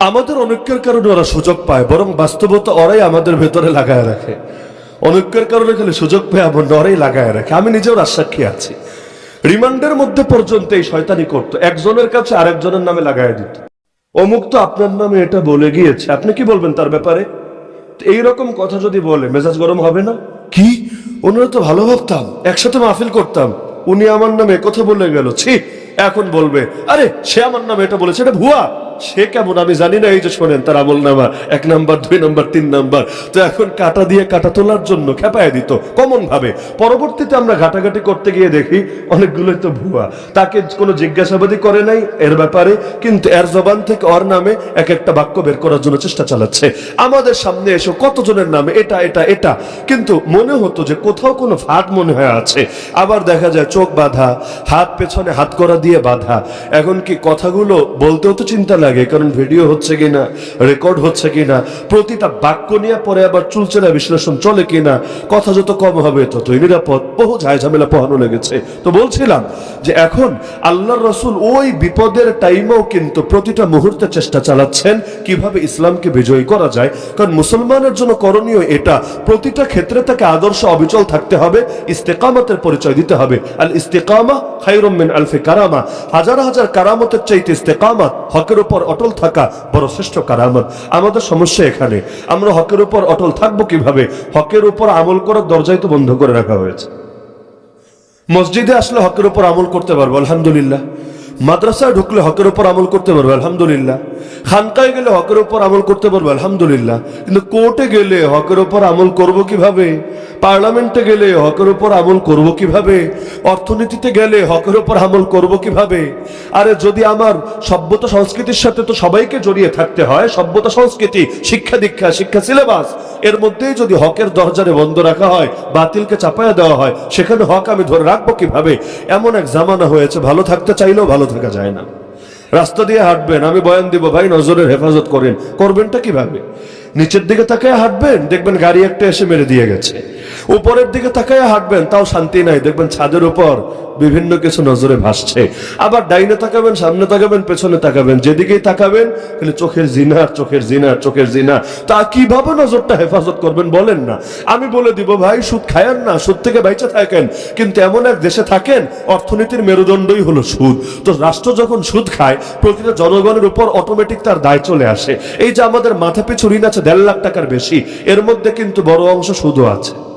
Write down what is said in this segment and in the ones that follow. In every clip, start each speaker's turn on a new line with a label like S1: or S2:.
S1: আমাদের অনৈক্যের কারণে ওরা সুযোগ পায়, বরং বাস্তবতা ওরাই আমাদের ভেতরে লাগায় রাখে। অনৈক্যের কারণে খালি সুযোগ পেয়ে আমার ওরাই লাগায় রাখে। আমি নিজেও রাজসাক্ষী আছি। রিমান্ডের মধ্যে পর্যন্ত এই শয়তানি করতো। একজনের কাছে আরেকজনের নামে লাগায় দিত। অমুক তো আপনার নামে এটা বলে গিয়েছে। আপনি কি বলবেন তার ব্যাপারে? এইরকম কথা যদি বলে, মেজাজ গরম হবে না? কি? ওনারা তো ভালো ভাবতাম। একসাথে মাহফিল করতাম। উনি আমার নামে কথা বলে গেল। ছি, এখন বলবে। আরে, সে আমার নামে এটা বলেছে। এটা ভুয়া। সে কেমন? আমি জানি না, এই যে শোনেন, তার আমল নামা, এক নাম্বার, দুই নাম্বার, তিন নাম্বার। তো এখন কাটা দিয়ে কাটা তোলার জন্য খেপায় দিত কমন ভাবে পরবর্তীতে আমরা ঘাটাঘাটি করতে গিয়ে দেখি, অনেকগুলোই তো ভুয়া। তাকে কোনো জিজ্ঞাসাবাদই করে নাই, এর ব্যাপারে, কিন্তু এর জবান থেকে ওর নামে এক একটা বাক্য বের করার জন্য চেষ্টা চালাচ্ছে। আমাদের সামনে এসে, কতজনের নামে, এটা এটা এটা। কিন্তু মনে হতো যে কোথাও কোনো ফাট মনে হয় আছে। আবার দেখা যায় চোখ বাঁধা, হাত পেছনে হাত করা দিয়ে বাঁধা। এখন কি কথাগুলো বলতেও তো চিন্তা লাগে। কারণ ভিডিও হচ্ছে কিনা রেকর্ড হচ্ছে কিনা, প্রতিটা বাক্য নিয়ে পরে আবার চুলচেরা বিশ্লেষণ চলে কিনা, কথা যত কম হবে ততই নিরাপদ। বহু ঝাই ঝামেলা পোহানো লেগেছে। তো বলছিলাম যে এখন আল্লাহর রসুল ওই বিপদের টাইমেও কিন্তু প্রতিটা মুহূর্তে চেষ্টা চালাচ্ছেন কীভাবে ইসলামকে বিজয়ী করা যায়। কারণ মুসলমানের জন্য করণীয় এটা, প্রতিটা ক্ষেত্রে তাকে আদর্শ অবিচল থাকতে হবে, ইস্তেকামতের পরিচয় দিতে হবে। আল ইস্তেকামা খাইরুম মিন আলফি কারামা। হাজার হাজার কারামতের চাইতে ইস্তেকামত হকের উপর অটল থাকা বড় শ্রেষ্ঠ কারামত। আমাদের সমস্যা এখানে। আমরা হকের উপর অটল থাকব কীভাবে? হকের উপর আমল করার দরজায় তো বন্ধ করে রাখা হয়েছে। মসজিদে আসলে হকের উপর আমল করতে পারব, আলহামদুলিল্লাহ। মাদ্রাসায় ঢুকলে হকের উপর আমল করতে পারব, আলহামদুলিল্লাহ। খানকায় গেলে হকের উপর আমল করতে পারব, আলহামদুলিল্লাহ। কিন্তু কোর্টে গেলে হকের উপর আমল করব কীভাবে? পার্লামেন্টে গেলে হকের উপর আমল করব কীভাবে? অর্থনীতিতে গেলে হকের উপর আমল করব কীভাবে? আরে যদি আমার সভ্যতা সংস্কৃতির সাথে তো সবাইকে জড়িয়ে থাকতে হয়, সভ্যতা সংস্কৃতি, শিক্ষা দীক্ষা, শিক্ষা সিলেবাস, এর মধ্যেই যদি হকের দরজারে বন্ধ রাখা হয়, বাতিলকে চাপায়া দেওয়া হয়, সেখানে হক আমি ধরে রাখব কীভাবে? এমন এক জামানা হয়েছে, ভালো থাকতে চাইলেও ভালো থাকা যায় না। রাস্তা দিয়ে হাঁটবেন, আমি বয়ান দিব, ভাই, নজরের হেফাজত করেন। করবেনটা কীভাবে? নিচের দিকে তাকে হাঁটবেন, দেখবেন গাড়ি একটা এসে মেরে দিয়ে গেছে। উপরের দিকে তাকায় হাঁটবেন, তাও শান্তি নাই। দেখবেন ছাদের উপর বিভিন্ন কিছু নজরে ভাসছে। আবার ডাইনে তাকাবেন, সামনে তাকাবেন, পেছনে তাকাবেন। যেদিকেই তাকাবেন, খালি চোখের জিনার চোখের জিনার চোখের জিনা। তা কীভাবে নজরটা হেফাজত করবেন বলেন না। আমি বলে দিব, ভাই, সুদ খায়েন না, সুদ থেকে বাইচে থাকেন। কিন্তু এমন এক দেশে থাকেন, অর্থনীতির মেরুদণ্ডই হলো সুদ। তো রাষ্ট্র যখন সুদ খায়, প্রতিটা জনগণের উপর অটোমেটিক তার দায় চলে আসে। এই যে আমাদের মাথা পিছু ঋণ আছে, দেড় লাখ টাকার বেশি, এর মধ্যে কিন্তু বড় অংশ সুদও আছে।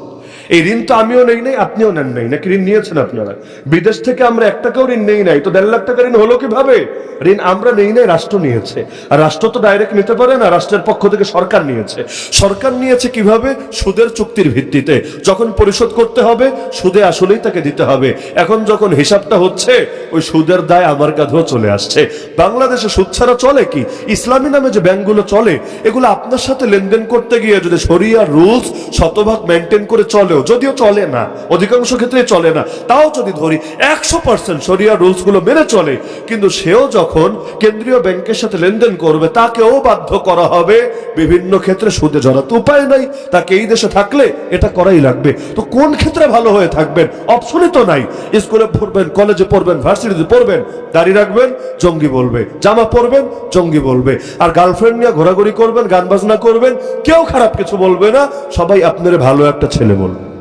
S1: এই ঋণ তো আমিও নেই নাই, আপনিও নেন নাই। নাকি ঋণ নিয়েছেন আপনারা? বিদেশ থেকে আমরা এক টাকাও ঋণ নেই নাই। তো দেড় লাখ টাকা ঋণ হলো কীভাবে? ঋণ আমরা নেই নাই, রাষ্ট্র নিয়েছে। আর রাষ্ট্র তো ডাইরেক্ট নিতে পারে না, রাষ্ট্রের পক্ষ থেকে সরকার নিয়েছে। সরকার নিয়েছে কীভাবে? সুদের চুক্তির ভিত্তিতে। যখন পরিশোধ করতে হবে, সুদে আসলেই তাকে দিতে হবে। এখন যখন হিসাবটা হচ্ছে, ওই সুদের দায় আমার কাঁধেও চলে আসছে। বাংলাদেশে সুদ ছাড়া চলে কি? ইসলামী নামে যে ব্যাংকগুলো চলে, এগুলো আপনার সাথে লেনদেন করতে গিয়ে যদি শরিয়া রুলস শতভাগ মেনটেন করে চলেও যদিও চলে না, অধিকাংশ ক্ষেত্রে চলে না, তাও যদি ধরি, একশো পার্সেন্ট সরিয়া রুলসগুলো মেনে চলে, কিন্তু সেও যখন কেন্দ্রীয় ব্যাংকের সাথে লেনদেন করবে, তাকেও বাধ্য করা হবে বিভিন্ন ক্ষেত্রে সুদে জড়াতে উপায় নাই, তাকে এই দেশে থাকলে এটা করাই লাগবে। তো কোন ক্ষেত্রে ভালো হয়ে থাকবেন? অপশনই তো নাই। স্কুলে পড়বেন, কলেজে পড়বেন, ভার্সিটিতে পড়বেন দাড়ি রাখবেন, জঙ্গি বলবে। জামা পরবেন, জঙ্গি বলবে। আর গার্লফ্রেন্ড নিয়ে ঘোরাঘুরি করবেন, গান বাজনা করবেন, কেউ খারাপ কিছু বলবে না, সবাই আপনার ভালো একটা ছেলে বলবে।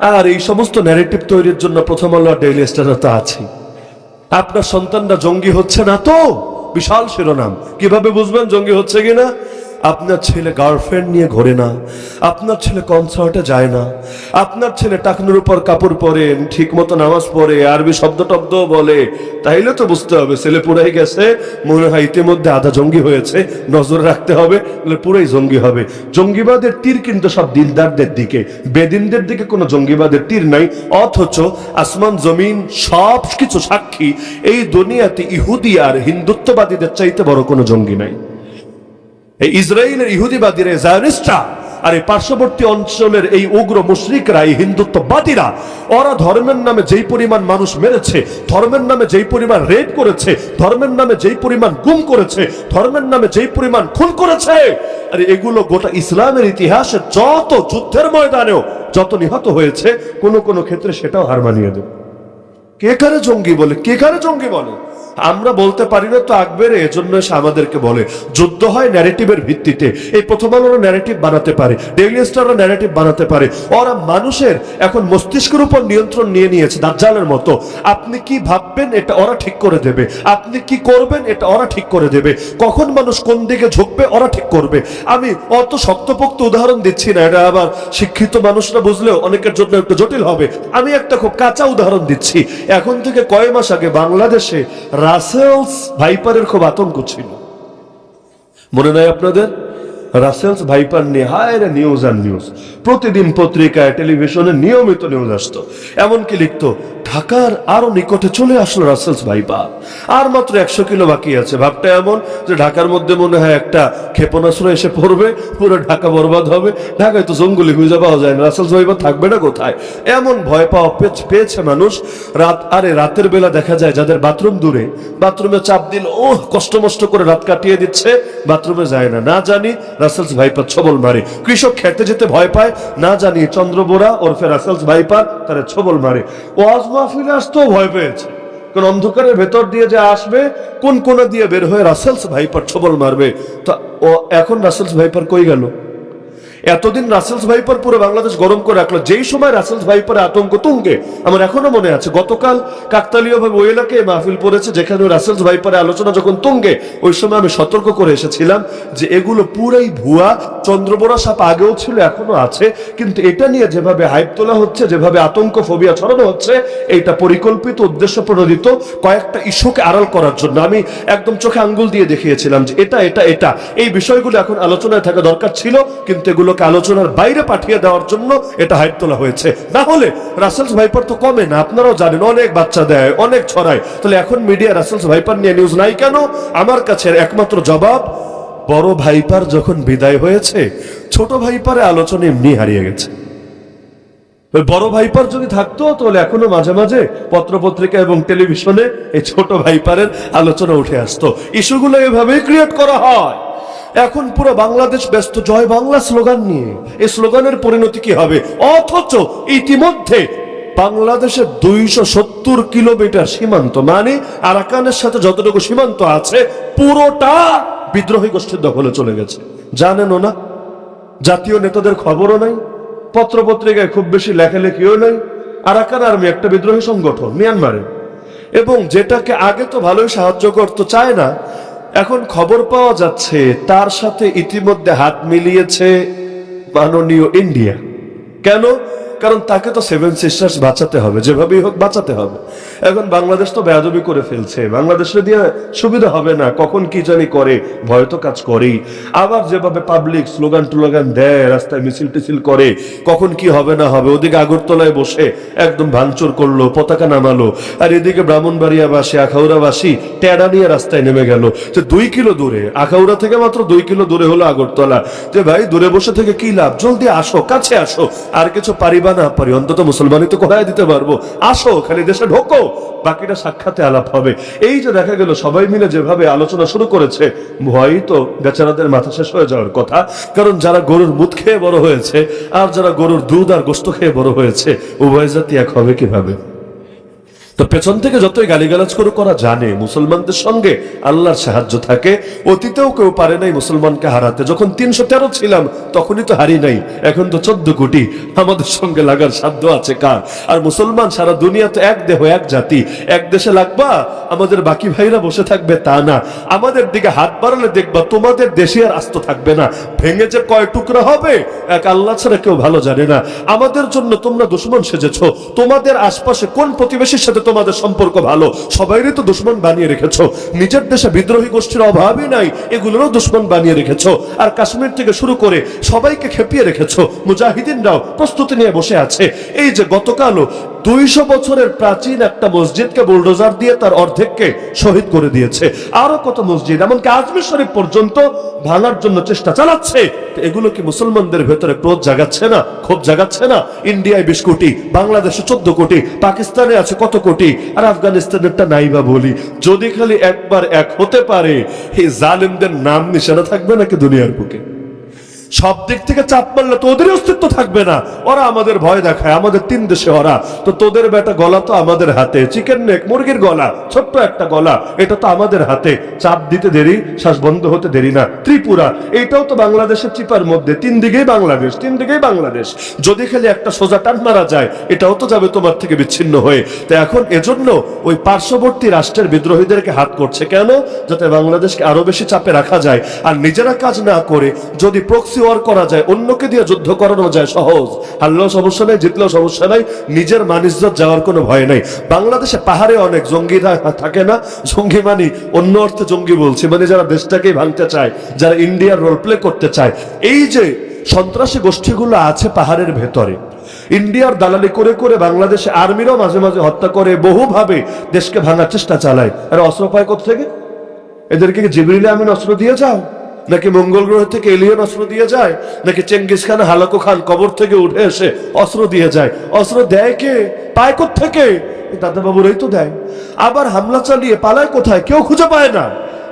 S1: আর এই সমস্ত ন্যারেটিভ তৈরির জন্য প্রথম আলো ডেইলি স্টার তো আছে। আপনার সন্তানরা জঙ্গি হচ্ছে না তো? বিশাল শিরোনাম। কীভাবে বুঝবেন জঙ্গি হচ্ছে কিনা? আপনার ছেলে গার্লফ্রেন্ড নিয়ে ঘোরে না, আপনার ছেলে কনসার্টে যায় না, আপনার ছেলে টাকনুর উপর কাপড় পরে ঠিক মতো নামাজ পড়ে, আরবি শব্দ টব্দ বলে, তাইলে তো বুঝতে হবে, ছেলে পুরাই গেছে, মনে হয় ইতিমধ্যে আধা জঙ্গি হয়েছে, নজর রাখতে হবে পুরাই জঙ্গি হবে। জঙ্গিবাদের তীর কিন্তু সব দিলদারদের দিকে, বেদিনদের দিকে কোনো জঙ্গিবাদের তীর নাই, অথচ আসমান, জমিন, সব কিছু সাক্ষী, এই দুনিয়াতে ইহুদি আর হিন্দুত্ববাদীদের চাইতে বড় কোনো জঙ্গি নাই। এই ইসরায়েলের ইহুদিবাদীরা জায়নিস্টরা আর এই পার্শ্ববর্তী অঞ্চলের এই উগ্র মুশরিকরা, এই হিন্দুত্ববাদীরা, ওরা ধর্মের নামে যেই পরিমাণ মানুষ মেরেছে, ধর্মের নামে যেই পরিমাণ রেড করেছে, ধর্মের নামে যেই পরিমাণ গুম করেছে, ধর্মের নামে যেই পরিমাণ খুন করেছে, আর এগুলো গোটা ইসলামের ইতিহাসে যত যুদ্ধের ময়দানেও যত নিহত হয়েছে, কোন কোন ক্ষেত্রে সেটাও হার মানিয়ে দেবে। কে কারে জঙ্গি বলে? কে কারে জঙ্গি বলে? আমরা বলতে পারি না তো আকবরে এজন্য এসে আমাদেরকে বলে, যুদ্ধ হয় ন্যারেটিভের ভিত্তিতে। এই প্রথম আলোরা ন্যারেটিভ বানাতে পারে ডেইলি স্টাররা ন্যারেটিভ বানাতে পারে। ওরা মানুষের এখন মস্তিষ্কের উপর নিয়ন্ত্রণ নিয়ে নিয়েছে দাজ্জালের মতো। আপনি কি ভাববেন এটা ওরা ঠিক করে দেবে? আপনি কি করবেন এটা ওরা ঠিক করে দেবে? কখন মানুষ কোন দিকে ঝুঁকবে ওরা ঠিক করবে? আমি অত শক্তপোক্ত উদাহরণ দিচ্ছি না, এটা আবার শিক্ষিত মানুষরা বুঝলেও অনেকের জন্য একটু জটিল হবে। আমি একটা খুব কাঁচা উদাহরণ দিচ্ছি। এখন থেকে কয় মাস আগে বাংলাদেশে রাসেলস ভাইপারের খুব আতঙ্ক ছিল। মনে নাই আপনাদের? রাসেলস ভাইপার নিয়ে হায় নিউজ আর নিউজ প্রতিদিন পত্রিকায় টেলিভিশনে নিয়মিত নিউজ আসতো। এমনকি লিখতো, ঢাকার আরও নিকটে চলে আসলো রাসেলস ভাইপার আর মাত্র একশো কিলো বাকি আছে। ভাবটা এমন যে ঢাকার মধ্যে মনে হয় একটা ক্ষেপণাস্ত্র এসে পড়বে, পুরো ঢাকা বরবাদ হবে। ঢাকায় তো জঙ্গলি খুঁজে পাওয়া যায় না। রাসেলস ভাইপার থাকবে না কোথায়? এমন ভয় পাওয়া পেয়ে- পেয়েছে মানুষ। রাত আরে রাতের বেলা দেখা যায় যাদের বাথরুম দূরে, বাথরুমে চাপ দিল ও কষ্ট মষ্ট করে রাত কাটিয়ে দিচ্ছে। বাথরুমে যায় না। না জানি রাসেলস ভাইপার ছবল মারে। কৃষক খেতে যেতে ভয় পায়, না জানি চন্দ্রবোরা ওরফে রাসেলস ভাইপার তারা ছবল মারে। ওয়াজ মাহফিলে আসতেও ভয় পেয়েছে। কোন অন্ধকারের ভেতর দিয়ে যে আসবে, কোন কোনা দিয়ে বের হয়ে রাসেলস ভাইপার ছবল মারবে। তা এখন রাসেলস ভাইপার কই গেল? এতদিন রাসেলস ভাইপার পুরো বাংলাদেশ গরম করে রাখল। যেই সময় রাসেলস ভাইপারে আতঙ্ক তুঙ্গে, আমার এখনও মনে আছে, গতকাল কাকতালীয় ভাবে ওই এলাকায় মাহফিল পড়েছে, যেখানে রাসেলস ভাইপারে আলোচনা যখন তুঙ্গে, ওই সময় আমি সতর্ক করে এসেছিলাম যে এগুলো পুরাই ভুয়া, চন্দ্রবোরা সাপ আগেও ছিল, এখনও আছে, কিন্তু এটা নিয়ে যেভাবে হাইপ তোলা হচ্ছে, যেভাবে আতঙ্ক ফোবিয়া ছড়ানো হচ্ছে, এইটা পরিকল্পিত উদ্দেশ্য প্রণোদিত কয়েকটা ইস্যুকে আড়াল করার জন্য আমি একদম চোখে আঙ্গুল দিয়ে দেখিয়েছিলাম যে এটা এটা এটা। এই বিষয়গুলো এখন আলোচনায় থাকা দরকার ছিল, কিন্তু এগুলোকে আলোচনার বাইরে পাঠিয়ে দেওয়ার জন্য এটা হাইপ তোলা হয়েছে। না হলে রাসেলস ভাইপার তো কমে না, আপনারাও জানেন, অনেক বাচ্চা দেয়, অনেক ছড়ায়। তাহলে এখন মিডিয়া রাসেলস ভাইপার নিয়ে নিউজ নাই কেন? আমার কাছে একমাত্র জবাব, বড় ভাইপার যখন বিদায় হয়েছে, ছোট ভাইপারে আলোচনা এমনি হারিয়ে গেছে। বড় ভাইপার যদি থাকতো, তাহলে এখনও মাঝে মাঝে পত্রপত্রিকা এবং টেলিভিশনে এই ছোট ভাইপারের আলোচনা উঠে আসতো। ইস্যুগুলো এভাবেই ক্রিয়েট করা হয়। এখন পুরো বাংলাদেশ ব্যস্ত। জয় বাংলা স্লোগান নিয়ে। এই স্লোগানের পরিণতি কি হবে? অথচ ইতিমধ্যে বাংলাদেশের দুইশো সত্তর কিলোমিটার সীমান্ত মানে আরাকানের সাথে যতটুকু সীমান্ত আছে, পুরোটা বিদ্রোহী গোষ্ঠীর দখলে চলে গেছে। জানেনও না? জাতীয় নেতাদের খবরও নাই। পত্রপত্রিকায় খুব বেশি লেখালেখিও নাই। আরাকান আর্মি একটা বিদ্রোহী সংগঠন মিয়ানমারে এবং যেটাকে আগে তো ভালোই সাহায্য করতে চায় না এখন খবর পাওয়া যাচ্ছে তার সাথে ইতিমধ্যে হাত মিলিয়েছে মাননীয় ইন্ডিয়া। কেন? কারণ তাকে তো সেভেন সিস্টার্স বাঁচাতে হবে, যেভাবেই হোক বাঁচাতে হবে। এখন বাংলাদেশ তো বেয়াদবি করে ফেলছে, বাংলাদেশে দিয়ে সুবিধা হবে না, কখন কি জানি করে, ভয় তো কাজ করেই। আবার যেভাবে পাবলিক স্লোগান টুলোগান দেয়, রাস্তায় মিছিল টিছিল করে, কখন কি হবে না হবে, ওদিকে আগরতলায় বসে একদম ভাঙচুর করল, পতাকা নামালো, আর এদিকে ব্রাহ্মণবাড়িয়াবাসী, আখাউড়াবাসী টেডা নিয়ে রাস্তায় নেমে গেল। যে দুই কিলো দূরে, আখাউড়া থেকে মাত্র দুই কিলো দূরে হলো আগরতলা। যে ভাই, দূরে বসে থেকে কি লাভ? জলদি আসো, কাছে আসো, আর কিছু পারিবা না পারি অন্তত মুসলমানই তো কোথায় দিতে পারব? আসো, খালি দেশে ঢোকো। বাকিটা সাক্ষাতে আলাপ হবে। এই যে দেখা গেল, সবাই মিলে যেভাবে আলোচনা শুরু করেছে ভয়ই তো বেচারাদের মাথা শেষ হয়ে যাওয়ার কথা। কারণ যারা গরুর মুদ খেয়ে বড় হয়েছে, আর যারা গরুর দুধ আর গোস্ত খেয়ে বড় হয়েছে, উভয় জাতি এক হবে কীভাবে? তো পেছন থেকে যতই গালিগালাজ করে করা জানে মুসলমানদের সঙ্গে আল্লাহর সাহায্য থাকে। অতীতেও কেউ পারে নাই মুসলমানকে হারাতে। যখন তিনশো তেরো ছিলাম, তখনই তো হারি নাই। এখন তো চোদ্দ কোটি। আমাদের সঙ্গে লাগার সাধ্য আছে কার? আর মুসলমান সারা দুনিয়া তো এক দেহ, এক জাতি। এক দেশে লাগবা, আমাদের বাকি ভাইরা বসে থাকবে তা না। আমাদের দিকে হাত বাড়ালে দেখবা, তোমাদের দেশে আর আস্ত থাকবে না। ভেঙে যে কয় টুকরা হবে, এক আল্লাহ ছাড়া কেউ ভালো জানে না। আমাদের জন্য তোমরা দুশ্মন সেজেছ। তোমাদের আশপাশে কোন প্রতিবেশীর সাথে তোমাদের সম্পর্ক ভালো। সবাইরই তো দুশ্মন বানিয়ে রেখেছো। নিজের দেশে বিদ্রোহী গোষ্ঠীর অভাবই নাই, এগুলোরও দুশ্মন বানিয়ে রেখেছো। আর কাশ্মীর থেকে শুরু করে সবাইকে খেপিয়ে রেখেছো। মুজাহিদিনরাও প্রস্তুতি নিয়ে বসে আছে। এই যে গতকালও দুইশো বছরের প্রাচীন একটা মসজিদকে বুলডোজার দিয়ে তার অর্ধেককে শহীদ করে দিয়েছে। আরও কত মসজিদ, এমনকি আজমির শরীফ পর্যন্ত ভাঙার জন্য চেষ্টা চালাচ্ছে। এগুলো কি মুসলমানদের ভেতরে ক্রোধ জাগাচ্ছে না, ক্ষোভ জাগাচ্ছে না? ইন্ডিয়ায় বিশ কোটি, বাংলাদেশে চোদ্দ কোটি, পাকিস্তানে আছে কত কোটি? আর আফগানিস্তানেরটা নাই বা বলি। যদি খালি একবার এক হতে পারে, এই জালিমদের নাম নিশানা থাকবে নাকি দুনিয়ার বুকে? সব দিক থেকে চাপ মারলে তো ওদের অস্তিত্ব থাকবে না। ওরা আমাদের ভয় দেখায়, আমাদের তিন দেশে ওরা। তো তোদের বেটা গলা তো আমাদের হাতে। চিকেন নেক মুরগির গলা, ছোট্ট একটা গলা, এটা তো আমাদের হাতে। চাপ দিতে দেরি, শ্বাস বন্ধ হতে দেরি না। ত্রিপুরা এইটাও তো বাংলাদেশের চিপার মধ্যে। তিন দিকেই বাংলাদেশ, তিন দিকেই বাংলাদেশ। যদি খালি একটা সোজা টান মারা যায়, এটাও তো যাবে তোমার থেকে বিচ্ছিন্ন হয়ে। তো এখন এজন্য ওই পার্শ্ববর্তী রাষ্ট্রের বিদ্রোহীদেরকে হাত করছে কেন? যাতে বাংলাদেশকে আরও বেশি চাপে রাখা যায়। আর নিজেরা কাজ না করে যদি প্রক্সি ওয়ার করা যায়, অন্যকে দিয়ে যুদ্ধ করানো যায় সহজ। হারলেও সমস্যা নেই, জিতলেও সমস্যা নাই, নিজের মানিজ্জত যাওয়ার কোনো ভয় নাই। বাংলাদেশে পাহাড়ে অনেক জঙ্গি থা- থাকে না, জঙ্গি মানে অন্য অর্থে জঙ্গি বলছি মানে যারা দেশটাকেই ভাঙতে চায়, যারা ইন্ডিয়ার রোল প্লে করতে চায়। এই যে সন্ত্রাসী গোষ্ঠীগুলো আছে পাহাড়ের ভেতরে, ইন্ডিয়ার দালালি করে করে বাংলাদেশে আর্মিরাও মাঝে মাঝে হত্যা করে, বহুভাবে দেশকে ভাঙার চেষ্টা চালায়। আর অস্ত্র পায় থেকে এদেরকে জিবরিলে আমিন অস্ত্র দিয়ে যাও? নাকি মঙ্গল গ্রহ থেকে এলিয়ন অস্ত্র দিয়ে যায়? নাকি চেঙ্গিস খান, হালাকু খান কবর থেকে উঠে এসে অস্ত্র দিয়ে যায়? অস্ত্র দেয় কে? পায় থেকে দাদা বাবুরাই তো দেয়। আবার হামলা চালিয়ে পালায় কোথায়? কেউ খুঁজে পায় না।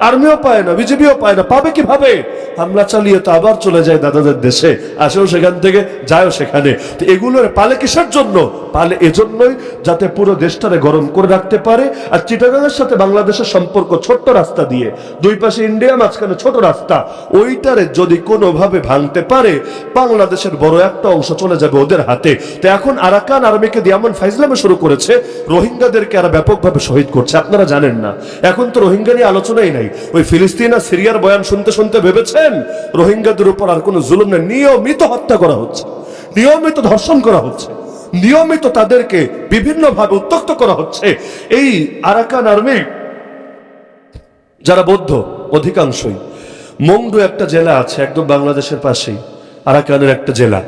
S1: আর্মিও পায় না, বিজেপিও পায় না, পাবে কীভাবে? হামলা চালিয়ে তো আবার চলে যায় দাদাদের দেশে, আসেও সেখান থেকে, যায়ও সেখানে। তো এগুলোর পালে কিসের জন্য? পালে এজন্যই যাতে পুরো দেশটারে গরম করে রাখতে পারে, আর চিটাগাংয়ের সাথে বাংলাদেশের সম্পর্ক ছোট্ট রাস্তা দিয়ে, দুই পাশে ইন্ডিয়া, মাঝখানে ছোট রাস্তা, ওইটারে যদি কোনোভাবে ভাঙতে পারে, বাংলাদেশের বড় একটা অংশ চলে যাবে ওদের হাতে। তো এখন আরাকান আর্মিকে দিয়ে এমন ফাইজলামে শুরু করেছে, রোহিঙ্গাদেরকে আর ব্যাপকভাবে শহীদ করছে, আপনারা জানেন না। এখন তো রোহিঙ্গা নিয়ে আলোচনাই নাই। ওই ফিলিস্তিন আর সিরিয়ার বয়ান শুনতে শুনতে ভেবেছেন? রোহিঙ্গাদের উপর আর কোনো জুলুম নেই নিয়মিত হত্যা করা হচ্ছে, নিয়মিত ধর্ষণ করা হচ্ছে, নিয়মিত তাদেরকে বিভিন্নভাবে উত্তক্ত করা হচ্ছে। এই আরাকান আর্মি যারা বৌদ্ধ, অধিকাংশই, মংডু একটা জেলা আছে, একদম বাংলাদেশের পাশেই, আরাকানের একটা জেলা।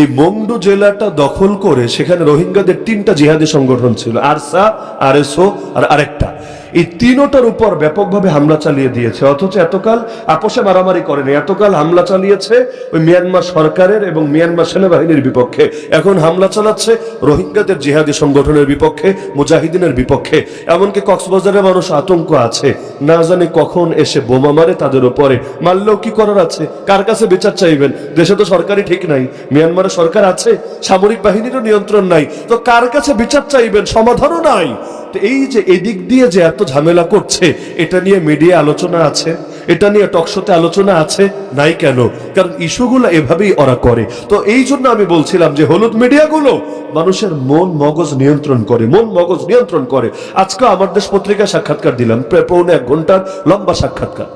S1: এই মংডু জেলাটা দখল করে সেখানে রোহিঙ্গাদের তিনটা জিহাদি সংগঠন ছিল, আরসা আর আরএসও আর আরেকটা। এই তিনোটার উপর ব্যাপকভাবে হামলা চালিয়ে দিয়েছে। অথচ এতকাল আপোষে মারামারি করেনি। এতকাল হামলা চালিয়েছে ওই মিয়ানমার সরকারের এবং মিয়ানমার সেনাবাহিনীর বিপক্ষে। এখন হামলা চালাচ্ছে রোহিঙ্গাদের জিহাদি সংগঠনের বিপক্ষে, মুজাহিদিনের বিপক্ষে। এমনকি কক্সবাজারের মানুষ আতঙ্ক আছে। না জানি কখন এসে বোমা মারে তাদের উপরে। মারলেও কি করার আছে? কার কাছে বিচার চাইবেন? দেশে তো সরকারই ঠিক নাই। মিয়ানমারের সরকার আছে, সামরিক বাহিনীরও নিয়ন্ত্রণ নাই। তো কার কাছে বিচার চাইবেন? সমাধানও নাই। এই যে এদিক দিয়ে যে এত ঝামেলা করছে, এটা নিয়ে মিডিয়া আলোচনা আছে, এটা নিয়ে টকশোতে আলোচনা আছে, নাই কেন? কারণ ইস্যুগুলো এভাবেই ওরা করে। তো এই জন্য আমি বলছিলাম যে হলুদ মিডিয়াগুলো মানুষের মন মগজ নিয়ন্ত্রণ করে, মন মগজ নিয়ন্ত্রণ করে। আজকে আমার দেশ পত্রিকায় সাক্ষাৎকার দিলাম, প্রায় পৌনে এক ঘণ্টার লম্বা সাক্ষাৎকার।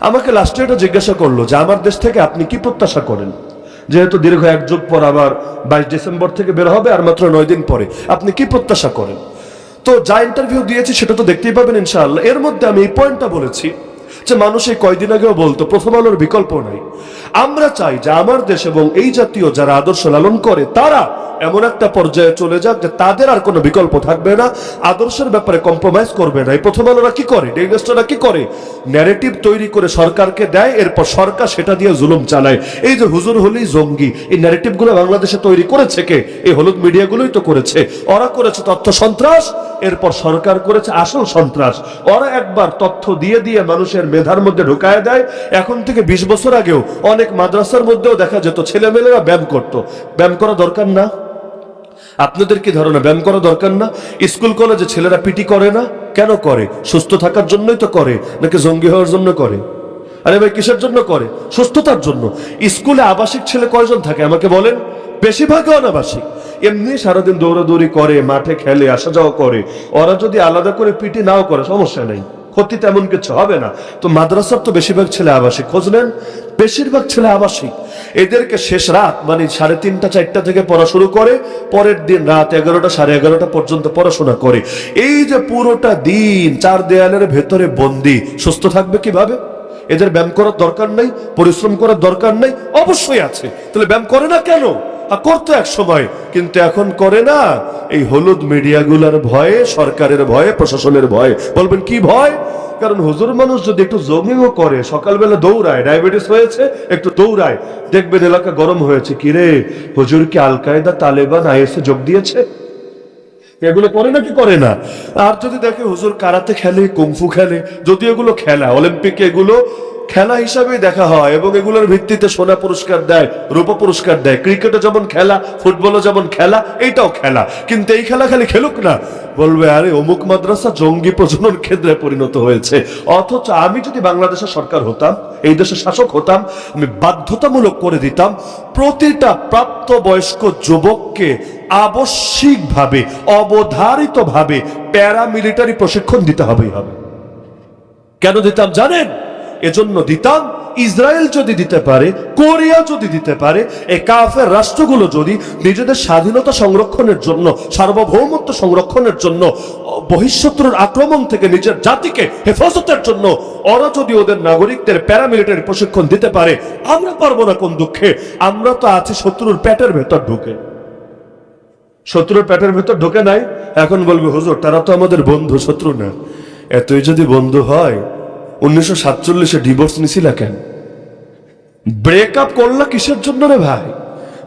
S1: আমাকে লাস্টে এটা জিজ্ঞাসা করল যে, আমার দেশ থেকে আপনি কি প্রত্যাশা করেন? যেহেতু দীর্ঘ এক যুগ পর আবার বাইশ ডিসেম্বর থেকে বের হবে, আর মাত্র নয় দিন পরে। আপনি কি প্রত্যাশা করেন? তো যা ইন্টারভিউ দিয়েছি সেটা তো দেখতেই পাবেন ইনশাআল্লাহ। এর মধ্যে আমি এই পয়েন্টটা বলেছি যে মানুষ এই কয়দিন আগেও বলতো, প্রথম আলোর বিকল্প নাই। আমরা চাই যে আমার দেশ এবং এই জাতীয় যারা আদর্শ লালন করে, তারা এমন একটা পর্যায়ে চলে যাক যে তাদের আর কোনো বিকল্প থাকবে না, আদর্শের ব্যাপারে কম্প্রোমাইজ করবে না। এই প্রথম আলোরা কি করে? ডেইলিস্টরা কি করে? ন্যারেটিভ তৈরি করে সরকারকে দেয়, এরপর সরকার সেটা দিয়ে জুলুম চালায়। এই যে হুজুর হলেই জঙ্গি, এই ন্যারেটিভগুলো বাংলাদেশে তৈরি করেছে কে? এই হলুদ মিডিয়াগুলোই তো করেছে। ওরা করেছে তথ্য সন্ত্রাস, এরপর সরকার করেছে আসল সন্ত্রাস। ওরা একবার তথ্য দিয়ে দিয়ে মানুষের মেধার মধ্যে ঢুকায় দেয়। এখন থেকে বিশ বছর আগেও অনেক মাদ্রাসার মধ্যেও দেখা যেত, ছেলেমেয়েরা ব্যায়াম করতো। ব্যায়াম করা দরকার না? আপনাদের কি ধারণা ব্যায়াম করা দরকার না। স্কুল, কলেজে ছেলেরা পিটি করে না। কেন করে? সুস্থ থাকার জন্যই তো করে, নাকি জঙ্গি হওয়ার জন্য করে? আরে ভাই, কিসের জন্য করে? সুস্থতার জন্য। স্কুলে আবাসিক ছেলে কয়জন থাকে? আমাকে বলেন। বেশিরভাগই অনাবাসিক। এমনি সারাদিন দৌড়াদৌড়ি করে, মাঠে খেলে আসা যাওয়া করে। ওরা যদি আলাদা করে পিটি নাও করে, সমস্যা নেই। ক্ষতি তেমন কিছু হবে না। তো মাদ্রাসার তো বেশিরভাগ ছেলে আবাসিক, খোঁজ নেন। বেশিরভাগ ছেলে আবাসিক। এদেরকে শেষ রাত মানে সাড়ে তিনটা, চারটা থেকে পড়া শুরু করে, পরের দিন রাত এগারোটা, সাড়ে এগারোটা পর্যন্ত পড়াশোনা করে। এই যে পুরোটা দিন, চার দেয়ালের ভেতরে বন্দি, সুস্থ থাকবে কীভাবে? এদের ব্যায়াম করার দরকার নেই, পরিশ্রম করার দরকার নেই, অবশ্যই আছে। তাহলে ব্যায়াম করে না কেন? করতো এক সময়, কিন্তু এখন করে না। এই হলুদ মিডিয়াগুলোর ভয়ে, সরকারের ভয়ে, প্রশাসনের ভয়ে। বলবেন, কি ভয়? কারণ হুজুর মানুষ যদি একটু জমিংও করে, সকালবেলা দৌড়ায়, ডায়াবেটিস হয়েছে, একটু দৌড়ায়, দেখবেন এলাকা গরম হয়েছে। কিরে হুজুর কি আল কায়দা তালেবান আইএসএ যোগ দিয়েছে? এগুলো করে না কি করে না? আর যদি দেখে হুজুর কারাতে খেলে, কুংফু খেলে, যদি এগুলো খেলা, অলিম্পিকে এগুলো খেলা হিসাবে দেখা হয় এবং এগুলোর ভিত্তিতে সোনা পুরস্কার দেয়, রূপা পুরস্কার দেয়। ক্রিকেটে যেমন খেলা ফুটবলও যেমন খেলা, এটাও খেলা। কিন্তু এই খেলা খালি খেলুক না। বলবে, আরে, অমুক মাদ্রাসা জঙ্গি প্রজনন কেন্দ্রে পরিণত হয়েছে। অথচ আমি যদি বাংলাদেশের সরকার হতাম, এই দেশের শাসক হতাম, আমি বাধ্যতামূলক করে দিতাম, প্রতিটা প্রাপ্তবয়স্ক যুবককে আবশ্যিকভাবে, অবধারিতভাবে প্যারামিলিটারি প্রশিক্ষণ দিতে হবেই হবে। কেন দিতাম, জানেন? এজন্য দিতাম, ইসরায়েল যদি দিতে পারে, কোরিয়া যদি দিতে পারে এই কাফের রাষ্ট্রগুলো যদি নিজেদের স্বাধীনতা সংরক্ষণের জন্য, সার্বভৌমত্ব সংরক্ষণের জন্য, বহিঃশত্রুর আক্রমণ থেকে নিজের জাতিকে হেফাজতের জন্য, ওরা যদি ওদের নাগরিকদের প্যারামিলিটারি প্রশিক্ষণ দিতে পারে, আমরা পারব না কোন দুঃখে। আমরা তো আছি শত্রুর পেটের ভেতর ঢুকে। শত্রুর পেটের ভেতর ঢোকে নাই? এখন বলবে, হুজুর, তারা তো আমাদের বন্ধু, শত্রু না। এতই যদি বন্ধু হয় উনিশশো সাতচল্লিশে ডিভোর্স নিছিলা কেন? ব্রেকআপ করলা কিসের জন্য রে ভাই?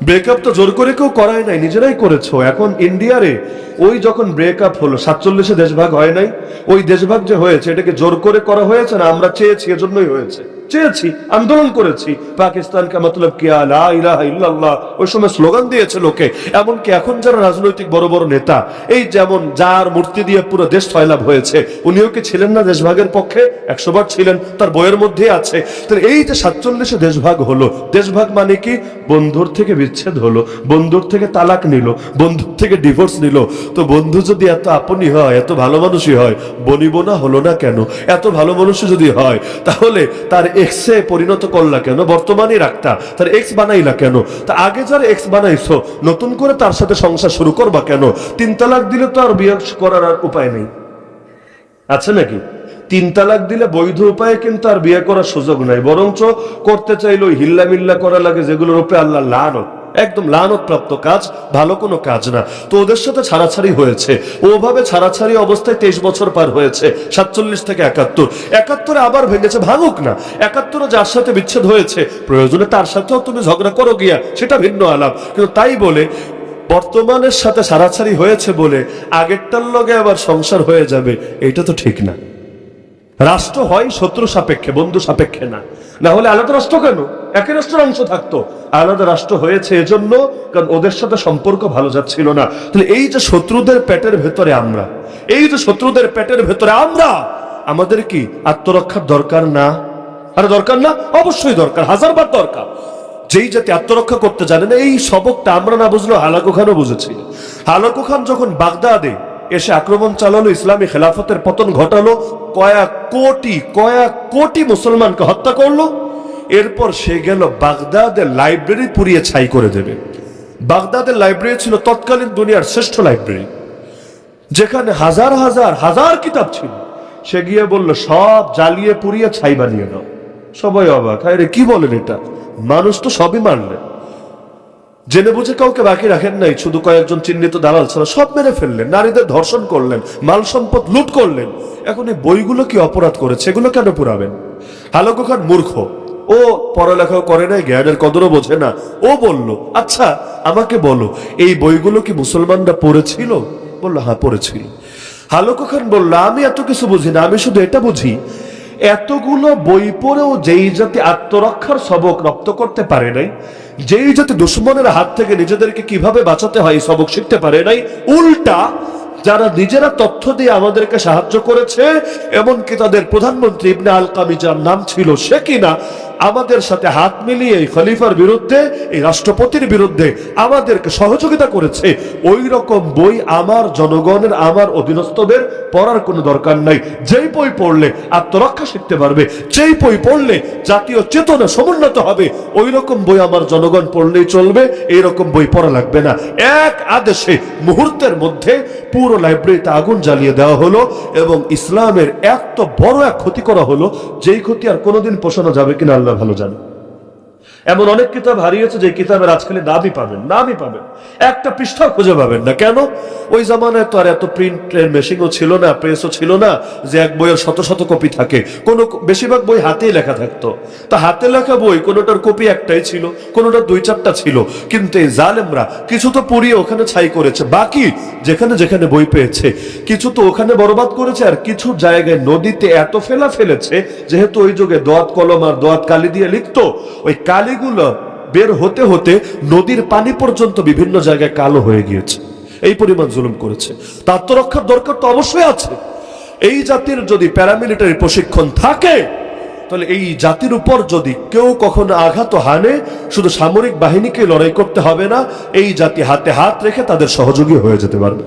S1: ব্রেকআপ তো জোর করে কেউ করায় নাই, নিজেরাই করেছ। এখন ইন্ডিয়ারে ওই যখন ব্রেকআপ হলো, সাতচল্লিশে দেশভাগ হয় নাই, ওই দেশভাগ যে হয়েছে, এটাকে জোর করে করা হয়েছে না? আমরা চেয়েছি, এজন্যই হয়েছে। চেয়েছি, আন্দোলন করেছি। পাকিস্তানকে মতলব কিয়া লা ইলাহা ইল্লাল্লাহ। ওই সময় স্লোগান দিয়েছে লোকে। এমনকি এখন যারা রাজনৈতিক বড় বড় নেতা, এই যেমন যার মূর্তি দিয়ে পুরো দেশ ফয়লাভ হয়েছে, উনিও কি ছিলেন না দেশভাগের পক্ষে? একশো বার ছিলেন, তার বইয়ের মধ্যে আছে। তো এই যে সাতচল্লিশে দেশভাগ হলো, দেশভাগ মানে কি? বন্ধুর থেকে বিচ্ছেদ হলো, বন্ধুর থেকে তালাক নিল, বন্ধুর থেকে ডিভোর্স নিল। তো বন্ধু যদি এত আপনি হয়, এত ভালো মানুষই হয়, বনিবনা হলো না কেন? এত ভালো মানুষই যদি হয়, তাহলে তার এক্সে পরিণত করলা কেন? বর্তমানে রাখতা। তার এক্স বানাইলা কেন? তা আগে যারা এক্স বানাইছো, নতুন করে তার সাথে সংসার শুরু করবা কেন? তিন তালাক দিলে তো আর বিয়ে করার আর উপায় নেই। আছে নাকি? তিন তালাক দিলে বৈধ উপায়ে কিন্তু আর বিয়ে করার সুযোগ নাই। বরঞ্চ করতে চাইলে ওই হিল্লা মিল্লা করা লাগে, যেগুলোর উপরে আল্লাহ লানত। একদম লানত প্রাপ্ত কাজ, ভালো কোনো কাজ না। তো ওদের সাথে ছাড়াছাড়ি হয়েছে। ওভাবে ছাড়াছাড়ি অবস্থায় তেইশ বছর পার হয়েছে, সাতচল্লিশ থেকে একাত্তর। একাত্তরে আবার ভেঙেছে, ভাঙুক না। একাত্তরে যার সাথে বিচ্ছেদ হয়েছে, প্রয়োজনে তার সাথেও তুমি ঝগড়া করো গিয়া, সেটা ভিন্ন আলাপ। কিন্তু তাই বলে, বর্তমানের সাথে ছাড়াছাড়ি হয়েছে বলে আগেরটার লগে আবার সংসার হয়ে যাবে, এটা তো ঠিক না। রাষ্ট্র হয় শত্রু সাপেক্ষে, বন্ধু সাপেক্ষে না। না হলে আলাদা রাষ্ট্র কেন? একই রাষ্ট্রের অংশ থাকতো, আলাদা রাষ্ট্র হয়েছে এজন্য, কারণ ওদের সাথে সম্পর্ক ভালো যাচ্ছিল না। তাহলে এই যে শত্রুদের পেটের ভেতরে আমরা, এই যে শত্রুদের পেটের ভেতরে আমরা, আমাদের কি আত্মরক্ষার দরকার না? আরে দরকার না? অবশ্যই দরকার, হাজারবার দরকার। যেই জাতি আত্মরক্ষা করতে জানে না, এই সবকটা আমরা না বুঝলো হালাকু খানও বুঝেছি। হালাকু খান যখন বাগদাদে এসে আক্রমণ চালালো, ইসলামী খেলাফতের পতন ঘটালো কয়া কোটি কয়া কোটি মুসলমানকে হত্যা করল এরপর সে গেল বাগদাদের লাইব্রেরি পুড়িয়ে ছাই করে দেবে। বাগদাদের লাইব্রেরি ছিল তৎকালীন দুনিয়ার শ্রেষ্ঠ লাইব্রেরি যেখানে হাজার হাজার হাজার কিতাব ছিল। সে গিয়ে বলল, সব জ্বালিয়ে পুড়িয়ে ছাই বানিয়ে দাও। সবাই অবাক। হ্যাঁ রে, কি বলেন এটা? মানুষ তো সবই মানলেন জেনে বুঝে কাউকে বাকি রাখেন নাই। শুধু কয়েকজন চিহ্নিত দালাল ছাড়া সব মেরে ফেললেন। নারীদের ধর্ষণ করলেন, মাল সম্পদ লুট করলেন। এখন এই বইগুলো কি অপরাধ করেছে? এগুলো কেন পুরাবেন? হালকো খান মূর্খ। ও পড়ালেখাও করে নাই, জ্ঞানের কদরও বোঝে না। ও বলল আচ্ছা আমাকে বলো, এই বইগুলো কি মুসলমানরা পড়েছিল? বলল হ্যাঁ পড়েছিল। হালকো খান বলল, আমি এত কিছু বুঝি না, আমি শুধু এটা বুঝি, এতগুলো বই পড়েও যেই জাতি আত্মরক্ষার সবক রপ্ত করতে পারে নাই, যেই জাতি দুশ্মনের হাত থেকে নিজেদেরকে কীভাবে বাঁচাতে হয় সবক শিখতে পারে নাই, উল্টা যারা নিজেরা তথ্য দিয়ে আমাদেরকে সাহায্য করেছে, এমনকি তাদের প্রধানমন্ত্রী ইবনে আল কামি যার নাম ছিল সে কিনা আমাদের সাথে হাত মিলিয়ে এই খলিফার বিরুদ্ধে, এই রাষ্ট্রপতির বিরুদ্ধে আমাদেরকে সহযোগিতা করেছে। ওই রকম বই আমার জনগণের, আমার অধীনস্থদের পড়ার কোনো দরকার নাই। যেই বই পড়লে আত্মরক্ষা শিখতে পারবে, যেই বই পড়লে জাতীয় চেতনা সমুন্নত হবে ওই রকম বই আমার জনগণ পড়লেই চলবে এই রকম বই পড়া লাগবে না। এক আদেশে মুহূর্তের মধ্যে পুরো লাইব্রেরিতে আগুন জ্বালিয়ে দেওয়া হলো এবং ইসলামের এত বড় এক ক্ষতি করা হলো, যেই ক্ষতি আর কোনোদিন পোষানো যাবে কিনা আল্লাহ ভালো জানে এমন অনেক কিতাব হারিয়েছে যে কিতাবের আজকাল নামই পাবেন নামই পাবেন। একটা পৃষ্ঠা খুঁজে পাবেন না। কেন? ওই জামানায় তো আর এত প্রিন্টের মেশিনও ছিল না প্রেসও ছিল না যে এক বইয়ের শত শত কপি থাকে। কোন বেশিরভাগ বই হাতেই লেখা থাকতো। তা হাতে লেখা বই কোনোটার কপি একটাই ছিল, কোনোটার দুই চারটা ছিল। কিন্তু এই জালেমরা কিছু তো পুড়িয়ে ওখানে ছাই করেছে। বাকি যেখানে যেখানে বই পেয়েছে, কিছু তো ওখানে বরবাদ করেছে আর কিছু জায়গায় নদীতে এত ফেলা ফেলেছে, যেহেতু ওই যুগে দোয়াত কলম আর দোয়াত কালি দিয়ে লিখতো, ওই কালিগুলো বের হতে হতে নদীর পানি পর্যন্ত বিভিন্ন জায়গায় কালো হয়ে গিয়েছে। এই পরিমাণ জুলুম করেছে। তা আত্মরক্ষার দরকার তো অবশ্যই আছে। এই জাতির যদি প্যারামিলিটারি প্রশিক্ষণ থাকে, তাহলে এই জাতির উপর যদি কেউ কখনো আঘাত হানে, শুধু সামরিক বাহিনীকে লড়াই করতে হবে না, এই জাতি হাতে হাত রেখে তাদের সহযোগী হয়ে যেতে পারবে।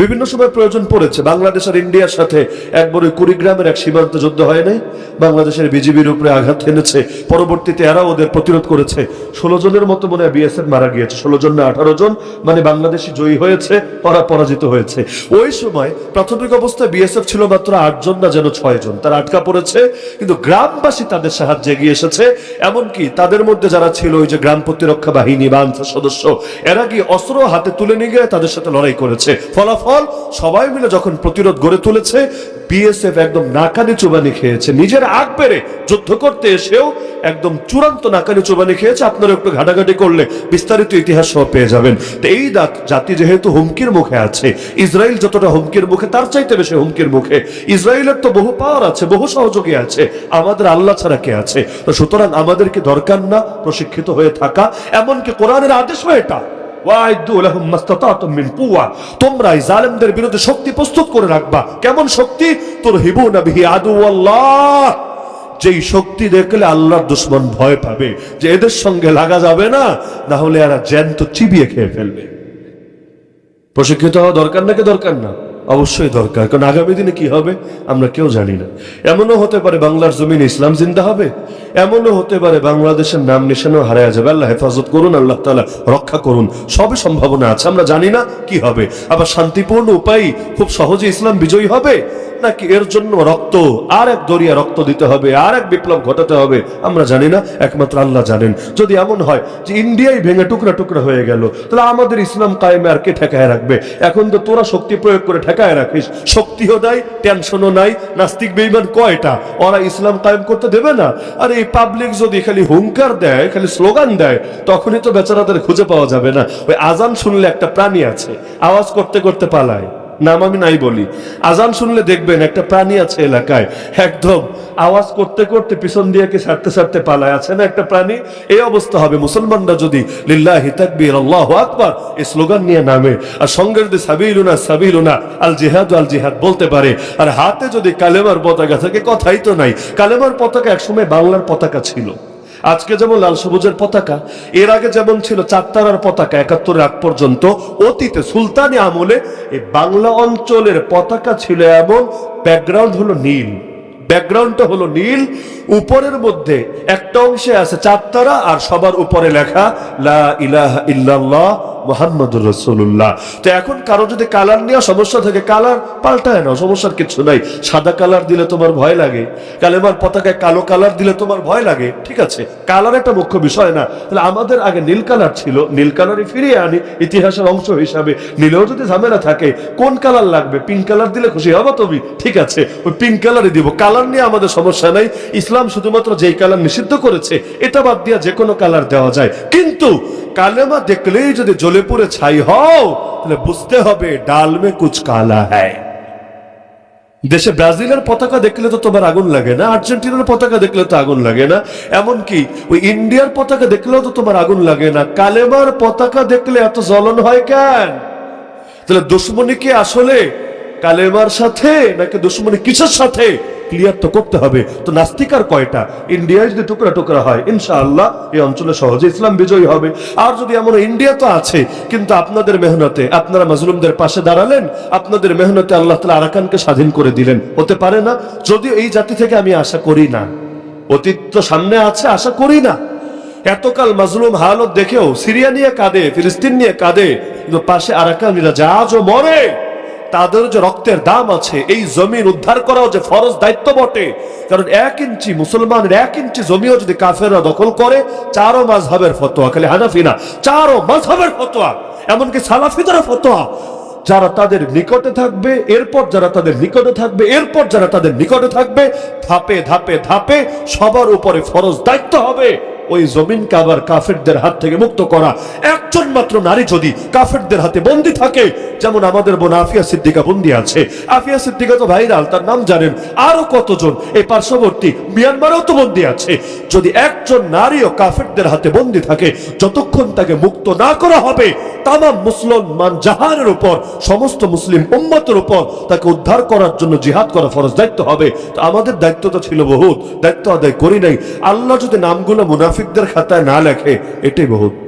S1: বিভিন্ন সময় প্রয়োজন পড়েছে। বাংলাদেশ আর ইন্ডিয়ার সাথে একবার ওই কুড়িগ্রামের এক সীমান্ত যুদ্ধ হয় নাই। বাংলাদেশের বিজিবির উপরে আঘাত এনেছে। পরবর্তীতে এরা ওদের প্রতিরোধ করেছে। ষোলো জনের মতো মনে হয় বিএসএফ মারা গিয়েছে। ষোলো জন না, আঠারো জন মানে বাংলাদেশি জয়ী হয়েছে ওরা পরাজিত হয়েছে। ওই সময় প্রাথমিক অবস্থায় বিএসএফ ছিল মাত্র আটজন না যেন ছয় জন। তারা আটকা পড়েছে, কিন্তু গ্রামবাসী তাদের সাহায্যে এগিয়ে এসেছে। এমনকি তাদের মধ্যে যারা ছিল ওই যে গ্রাম প্রতিরক্ষা বাহিনী বা সদস্য, এরা কি অস্ত্র হাতে তুলে নিয়ে গিয়ে তাদের সাথে লড়াই করেছে? ফলাফল সবাই মিলে যখন প্রতিরোধ গড়ে তুলেছে বিএসএফ একদম নাকানি চুবানি খেয়েছে। নিজের আগ পেরে যুদ্ধ করতে এসেও একদম চূড়ান্ত নাকানি চুবানি খেয়েছে। আপনারা একটু ঘাটাঘাটি করলে বিস্তারিত ইতিহাস সহ পেয়ে যাবেন। তো এই দাত- জাতি যেহেতু হুমকির মুখে আছে, ইসরায়েল যতটা হুমকির মুখে, তার চাইতে বেশি হুমকির মুখে। ইসরায়েলের তো বহু পাওয়ার আছে, বহু সহযোগী আছে। আমাদের আল্লাহ ছাড়া কে আছে? তো সুতরাং আমাদেরকে দরকার না প্রশিক্ষিত হয়ে থাকা? এমনকি কোরআনের আদেশও এটা। তোমরা এই জালেমদের বিরুদ্ধে শক্তি প্রস্তুত করে রাখবা। কেমন শক্তি? তুরহিবুনা আদু আল্লাহ যেই শক্তি দেখলে আল্লাহর দুশ্মন ভয় পাবে, যে এদের সঙ্গে লাগা যাবে না না হলে এরা জ্যান্ত চিবিয়ে খেয়ে ফেলবে। প্রশিক্ষিত হওয়া দরকার নাকি দরকার না? অবশ্যই দরকার, কারণ আগামী দিনে কি হবে আমরা কেউ জানি না। এমনও হতে পারে বাংলার জমিন ইসলাম জিন্দা হবে, এমনও হতে পারে বাংলাদেশের নাম নিশানও হারায় যাবে। আল্লাহ হেফাজত করুন, আল্লাহ তালা রক্ষা করুন, সবই সম্ভাবনা আছে, আমরা জানি না কি হবে। আবার শান্তিপূর্ণ উপায় খুব সহজে ইসলাম বিজয়ী হবে। নাকি এর জন্য রক্ত? আর এক দরিয়া রক্ত দিতে হবে আর এক বিপ্লব ঘটাতে হবে। আমরা জানি না, একমাত্র আল্লাহ জানেন। যদি এমন হয় যে ইন্ডিয়াই ভেঙে টুকরা টুকরা হয়ে গেল, তাহলে আমাদের ইসলাম কায়েমে আর কে ঠেকায় রাখবে? এখন তো তোরা শক্তি প্রয়োগ করে ঠেকায় রাখিস। শক্তিও নাই টেনশনও নাই, নাস্তিক বেইমান কয়টা? ওরা ইসলাম কায়েম করতে দেবে না। আর এই পাবলিক যদি খালি হুঙ্কার দেয়, খালি স্লোগান দেয়, তখনই তো বেচারাদের খুঁজে পাওয়া যাবে না। ওই আজান শুনলে একটা প্রাণী আছে, আওয়াজ করতে করতে পালায়। নাম আমি নাই বলি। আজান শুনলে দেখবেন একটা প্রাণী আছে এলাকায়। একদম আওয়াজ করতে করতে পিছন দিয়ে কি ছাড়তে ছাড়তে পালায়। আছে না একটা প্রাণী? এই অবস্থা হবে। মুসলমানরা যদি লিল্লাহি তাকবীর, আল্লাহু আকবার এই স্লোগান নিয়ে নামে। আর সঙ্গে যদি সাবিলুনা সাবিলুনা, আল জিহাদ আল জিহাদ বলতে পারে। আর হাতে যদি কালেমার পতাকা থাকে, কথাই তো নাই। কালেমার পতাকা একসময় বাংলার পতাকা ছিল। আজকে যেমন লাল সবুজের পতাকা, এর আগে যেমন ছিল চারতারার পতাকা একাত্তরের আগ পর্যন্ত, অতীতে সুলতানি আমলে এই বাংলা অঞ্চলের পতাকা ছিল এমন ব্যাকগ্রাউন্ড হলো নীল। ব্যাকগ্রাউন্ডটা হলো নীল উপরের মধ্যে একটা অংশে আছে চারতারা আর সবার উপরে লেখা, লা ইলাহা ইল্লাল্লাহ মোহাম্মদুর রসুল্লাহ তো এখন কারও যদি কালার নিয়ে সমস্যা থাকে, কালার পাল্টায় না সমস্যার কিছু নাই। সাদা কালার দিলে তোমার ভয় লাগে, কালেমার পতাকায় কালো কালার দিলে তোমার ভয় লাগে, ঠিক আছে? কালার একটা মুখ্য বিষয় না। তাহলে আমাদের আগে নীল কালার ছিল, নীল কালারই ফিরিয়ে আনি ইতিহাসের অংশ হিসাবে। নীলেও যদি ঝামেলা থাকে, কোন কালার লাগবে? পিঙ্ক কালার দিলে খুশি হব তুমি, ঠিক আছে? ওই পিঙ্ক কালারই দিব। কালার নিয়ে আমাদের সমস্যা নাই। ইসলাম শুধুমাত্র যেই কালার নিষিদ্ধ করেছে, এটা বাদ দিয়ে যে কোনো কালার দেওয়া যায়। কিন্তু কালেমা দেখলেই যদি জ্বলে পুড়ে ছাই হও, তাহলে বুঝতে হবে ডাল মে কুচ কালা হ্যায়। দেশে ব্রাজিলের পতাকা দেখলে তো তোমার আগুন লাগে না, আর্জেন্টিনার পতাকা দেখলে তো আগুন লাগে না, এমনকি ওই ইন্ডিয়ার পতাকা দেখলেও তো তোমার আগুন লাগে না। কালেমার পতাকা দেখলে এত জ্বলন হয় কেন? তাহলে দুশ্মনী কি আসলে কালেমার সাথে নাকি দুশ্মনী কিসের সাথে? ক্লিয়ার তো করতে হবে। তো নাস্তিকার কয়টা? ইন্ডিয়ায় যদি টুকরা টুকরা হয়, ইনশাআল্লাহ এই অঞ্চলে সহজে ইসলাম বিজয়ী হবে। আর যদি এমন ইন্ডিয়া তো আছে, কিন্তু আপনাদের মেহনতে আপনারা মাজলুমদের পাশে দাঁড়ালেন, আপনাদের মেহনতে আল্লাহ তালা আরাকানকে স্বাধীন করে দিলেন। হতে পারে না, যদিও এই জাতি থেকে আমি আশা করি না। অতীত তো সামনে আছে, আশা করি না। এতকাল মাজলুম হালত দেখেও সিরিয়া নিয়ে কাঁদে, ফিলিস্তিন নিয়ে কাঁদে, কিন্তু পাশে আরাকানিরা জাহাজও মরে তাদের যে রক্তের দাম আছে, এই জমিন উদ্ধার করাও যে ফরজ দায়িত্ব বটে। কারণ এক ইঞ্চি মুসলমানের এক ইঞ্চি জমিও যদি কাফেররা দখল করে, চারো মাঝহের ফতোয়া, খালি হানাফি না, চারো মাঝহের ফতোয়া, এমনকি সালাফিদারা ফতোয়া। যারা তাদের নিকটে থাকবে, এরপর যারা তাদের নিকটে থাকবে, এরপর যারা তাদের নিকটে থাকবে, ধাপে ধাপে ধাপে সবার উপরে ফরজ দায়িত্ব হবে। ওই জমিনকে আবার কাফেরদের হাত থেকে মুক্ত করা। একজন মাত্র নারী যদি কাফেরদের হাতে বন্দী থাকে যেমন আমাদের বোন আফিয়া সিদ্দিকা বন্দী আছে। আফিয়া সিদ্দিকা তো ভাইরাল, তার নাম জানেন আরও কতজন? এই পার্শ্ববর্তী মিয়ানমারেও তো বন্দী আছে। যদি একজন নারীও কাফেরদের হাতে বন্দী থাকে, যতক্ষণ তাকে মুক্ত না করা হবে তাম মুসলমান জাহানের উপর, সমস্ত মুসলিম উম্মতের উপর তাকে উদ্ধার করার জন্য জিহাদ করা ফরজ দায়িত্ব হবে। তো আমাদের দায়িত্ব তো ছিল বহুত, দায়িত্ব আদায় করি নাই। আল্লাহ যদি নামগুলো মুনাফিকদের খাতায় না লেখে, এটাই বহুত।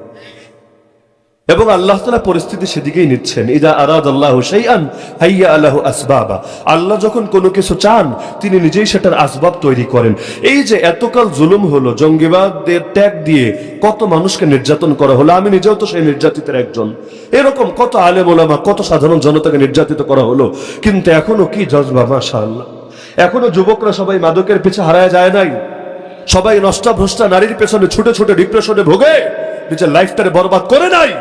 S1: এবং আল্লাহ তালা পরিস্থিতি সেদিকেই নিচ্ছেন। ইদা আরাদ আল্লাহ শাইআন, হাইয়া আল্লাহ আসবাবা। আল্লাহ যখন কোনো কিছু চান, তিনি নিজেই সেটার আসবাব তৈরি করেন। এই যে এতকাল জুলুম হলো, জঙ্গিবাদদের ত্যাগ দিয়ে কত মানুষকে নির্যাতন করা হলো, আমি নিজেও তো সেই নির্যাতিতের একজন। এরকম কত আলেম ওলামা, কত সাধারণ জনতাকে নির্যাতিত করা হলো, কিন্তু এখনও কি জজবা মাশা আল্লাহ এখনও যুবকরা সবাই মাদকের পিছে হারায় যায় নাই। সবাই নষ্টা ভ্রষ্টা নারীর পেছনে ছুটে ছুটে ডিপ্রেশনে ভোগে। নিজের লাইফটারে বরবাদ করে নাই।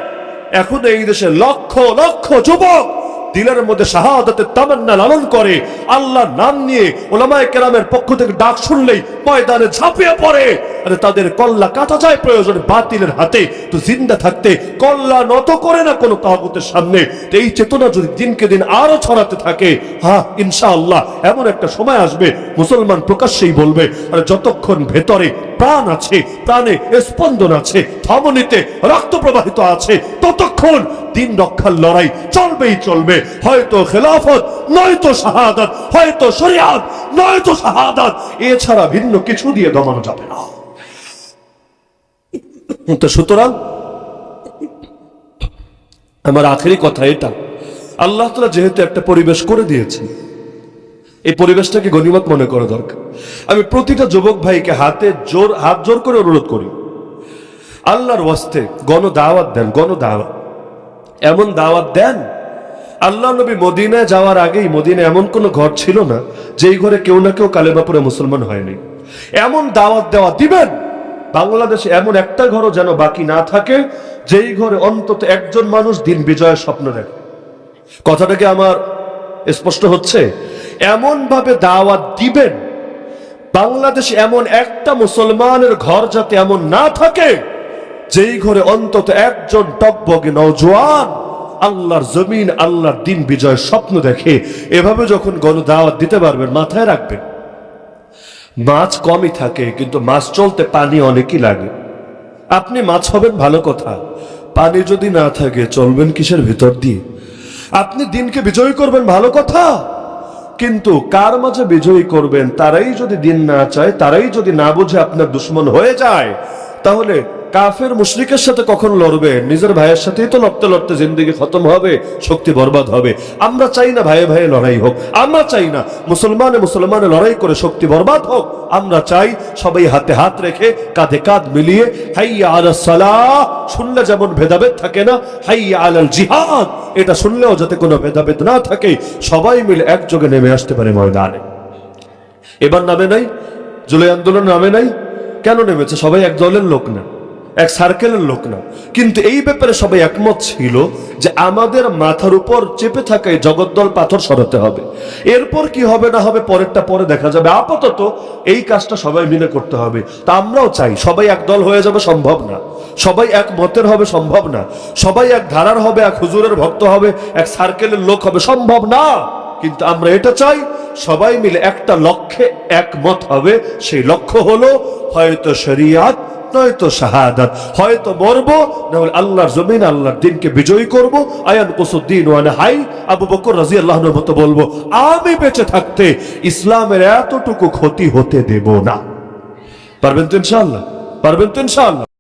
S1: এখন এই দেশে লক্ষ লক্ষ যুবক দিলের মধ্যে শাহাদাতের তামান্না লালন করে, আল্লাহর নাম নিয়ে ওলামায়ে কেরামের পক্ষ থেকে ডাক শুনলেই ময়দানে ঝাঁপিয়ে পড়ে। আরে তাদের কল্লা কাটা যায় প্রয়োজন বাতিলের হাতে, তো জিন্দা থাকতে কল্লা নত করে না কোনো তাগুতের সামনে। এই চেতনা যদি দিনকে দিন আরও ছড়াতে থাকে হ্যাঁ ইনশাআল্লাহ, এমন একটা সময় আসবে, মুসলমান প্রকাশ্যেই বলবে, আর যতক্ষণ ভেতরে প্রাণ আছে, প্রাণে স্পন্দন আছে, ধমনীতে রক্ত প্রবাহিত আছে। ততক্ষণ দিন রক্ষার লড়াই চলবেই চলবে। হয়তো খেলাফত, নয়তো শাহাদাত, হয়তো শরিয়াত, নয়তো শাহাদাত। এছাড়া ভিন্ন কিছু দিয়ে দমানো যাবে না। তো সুতরাং আমার আখেরি কথা এটা। আল্লাহ তালা যেহেতু একটা পরিবেশ করে দিয়েছে এই পরিবেশটাকে গণিমত মনে করা দরকার। আমি প্রতিটা যুবক ভাইকে হাতে জোর, হাত জোর করে অনুরোধ করি। আল্লাহর ওয়াস্তে গণ দাওয়াত দেন গণ দাওয়াত এমন দাওয়াত দেন, আল্লাহ নবী মদিনায় যাওয়ার আগেই মদিনায় এমন কোনো ঘর ছিল না, যেই ঘরে কেউ না কেউ কালেমাপুরে মুসলমান হয়নি। এমন দাওয়াত দেওয়া দিবেন, বাংলাদেশে এমন একটা ঘরও যেন বাকি না থাকে, যেই ঘরে অন্তত একজন মানুষ দিন বিজয়ের স্বপ্ন দেখে। কথাটা কি আমার স্পষ্ট হচ্ছে? এমন ভাবে দাওয়াত দিবেন, বাংলাদেশ এমন একটা মুসলমানের ঘর যাতে এমন না থাকে, যেই ঘরে অন্তত একজন টকবগে নওজোয়ান আল্লাহর জমিন, আল্লাহর দিন বিজয়ের স্বপ্ন দেখে, এভাবে যখন গণ দাওয়াত দিতে পারবেন, মাথায় রাখবেন। মাছ কমই থাকে, কিন্তু মাছ চলতে পানি অনেকই লাগে। আপনি মাছ হবেন ভালো কথা, পানি যদি না থাকে, চলবেন কিসের ভিতর দিয়ে? আপনি দিনকে বিজয়ী করবেন ভালো কথা? কিন্তু কার মাঝে বিজয়ী করবেন তারাই যদি দিন না চায়, তারাই যদি না বুঝে আপনার দুশ্মন হয়ে যায়, তাহলে কাফের মুশরিকের সাথে কখন লড়বে? নিজের ভাইয়ের সাথেই তো লড়তে লড়তে জিন্দিগি খতম হবে, শক্তি বরবাদ হবে। আমরা চাই না ভাইয়ে ভাইয়ে লড়াই হোক, আমরা চাই না মুসলমানে মুসলমানে লড়াই করে শক্তি বরবাদ হোক। আমরা চাই সবাই হাতে হাত রেখে কাঁধে কাঁধ মিলিয়ে হাইয়া আলা সালাহ, শুনলে যেমন ভেদাভেদ থাকে না, হাইয়া আলাল জিহাদ। এটা শুনলেও যাতে কোনো ভেদাভেদ না থাকে, সবাই মিলে একযোগে নেমে আসতে পারে ময়দানে। এবার নামে নাই? জুলাই আন্দোলন নামে নাই? কেন নেমেছে? সবাই এক দলের লোক না। এক সার্কেলের লোক না। কিন্তু এই ব্যাপারে সবাই একমত ছিল যে আমাদের মাথার উপর চেপে থাকা এই জগদ্দল পাথর সরাতে হবে। এরপর কি হবে না হবে পরেরটা পরে দেখা যাবে। আপাতত এই কাজটা সবাই মিলে করতে হবে। তা আমরাও চাই, সবাই এক দল হয়ে যাবে সম্ভব না। সবাই এক মতের হবে সম্ভব না। সবাই এক ধারার হবে, এক হুজুরের ভক্ত হবে, এক সার্কেলের লোক হবে, সম্ভব না। কিন্তু আমরা এটা চাই, সবাই মিলে একটা লক্ষ্যে একমত হবে। সেই লক্ষ্য হলো, হয়তো শরিয়াত নয়তো শাহাদাত। হয়তো মরবো, না হলে আল্লাহর জমিন আল্লাহর দিনকে বিজয়ী করব। আয়ান কুসুদ্দিন ওয়ান হাই, আবু বকর রাজি আল্লাহর মতো বলব, আমি বেঁচে থাকতে ইসলামের এতটুকু ক্ষতি হতে দেব না। পারবেন তো ইনশাআল্লাহ? পারবেন তো ইনশাআল্লাহ?